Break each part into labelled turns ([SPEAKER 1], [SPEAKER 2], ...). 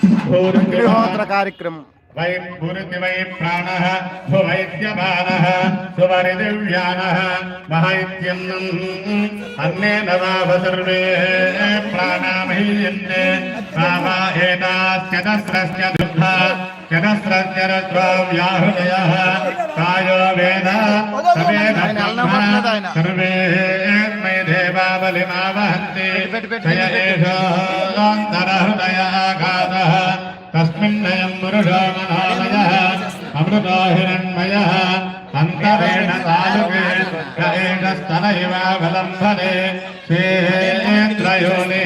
[SPEAKER 1] అగ్నిహోత్ర కార్యక్రమం
[SPEAKER 2] why పూరితి why ప్రాణ సువైద్యమాన సువరిదివ్యాన మహైత్యన్నం అన్నేన వావ survey ప్రాణామహీయంతే Rama ఏతాస్యతస్రస్య దుఃఖ చతస్రస్య రజ్వావ్యాహృదయ కాయో వేద సవేద బ్రహ్మ సర్వే మై దేవావలిమావహంతి జయ పురుషోమనోమయ అమృతోహిరణ్మయ అంతరేణ తాలుకేణస్తనైవాలంబనే శ్రేత్రయోని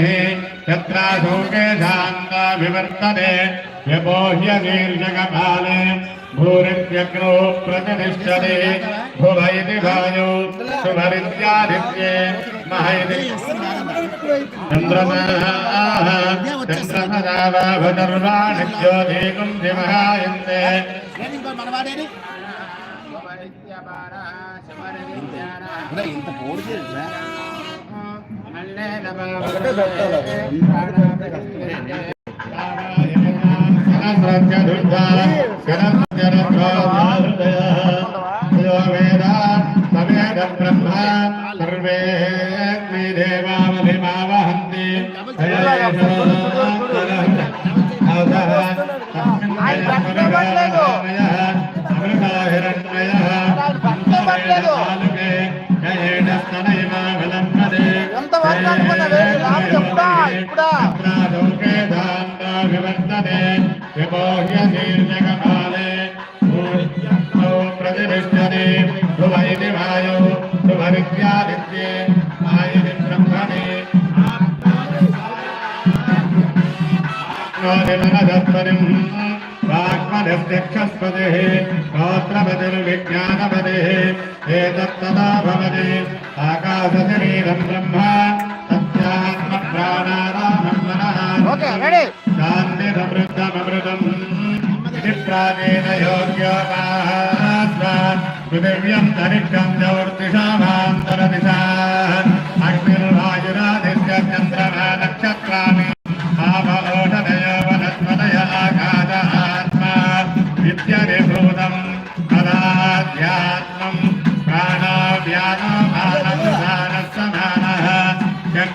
[SPEAKER 2] యత్రాశోకేధాంగా వివర్తనే వ్యబోహ్య దీర్ఘకాలే భూరిత్యగ్నో ప్రతిష్టతే భువ ఇది వాయు సుమరిత్యాదిత్యే చంద్రమహాభునర్వాణ్యోధికం దిమహాయంతే
[SPEAKER 1] ఇంత
[SPEAKER 2] పోటీ సర్వే దేవావలిమావహంతి
[SPEAKER 1] ఎంతవరకు అనుకున్నావే? రాము
[SPEAKER 2] వాయు ధ్రువరిత్యాదిత్యే ఆయని ఆత్మనిర్మదత్వరిం వాక్మనిర్దక్షస్పతిः గోత్రపతిర్విజ్ఞానపతిः ఏతత్తదా భవతి ఆకాశశరీరం బ్రహ్మ సత్యాత్మప్రాణారామం మనः.
[SPEAKER 1] రెడీ.
[SPEAKER 2] శాంతిరమృతమృతం ఇది ప్రాణేన పృథివ్యం తరిక్షం చౌర్తిషామాంతరదిశా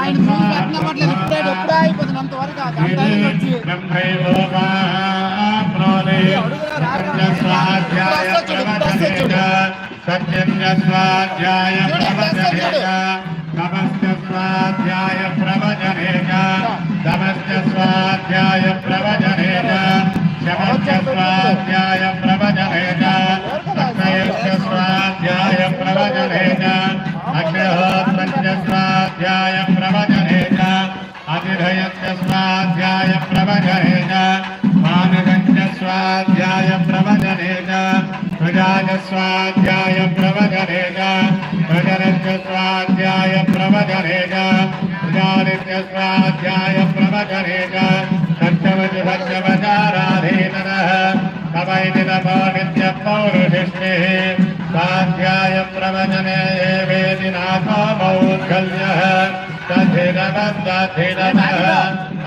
[SPEAKER 1] ఆయన ముందు పెట్టిన పట్లేదు ఇప్పుడే ఎప్పుడే అయిపోతుంది అంతవరకు గంట వచ్చి
[SPEAKER 2] ప్రవచనేక నమస్య స్వాధ్యాయ ప్రవచనేక స్వాధ్యాయ ప్రవచనేక ప్రజాయ స్వాధ్యాయ ప్రవచనేక ప్రజనస్య స్వాధ్యాయ ప్రవచనేక ప్రజానిత్య స్వాధ్యాయ ప్రవచనేక సత్యవతి సత్యవచారాధీనః తమైతి నమో నిత్య పౌరుషిష్ణే స్వాధ్యాయ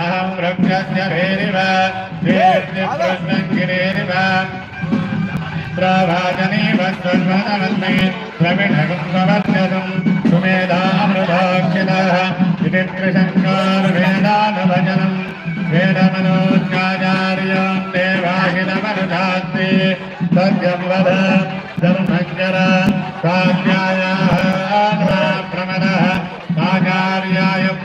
[SPEAKER 2] ప్రవచనే వేది నాథో మౌద్గల్యः తథిరవద్దధిరవः అహం వృక్షస్య భేరివ కీర్తికృష్ణం గిరేరివ ప్రవాచనీవ స్వర్వనమస్మి ద్రవిణగం ప్రవర్తనం సుమేధామృతోక్షితः ఇది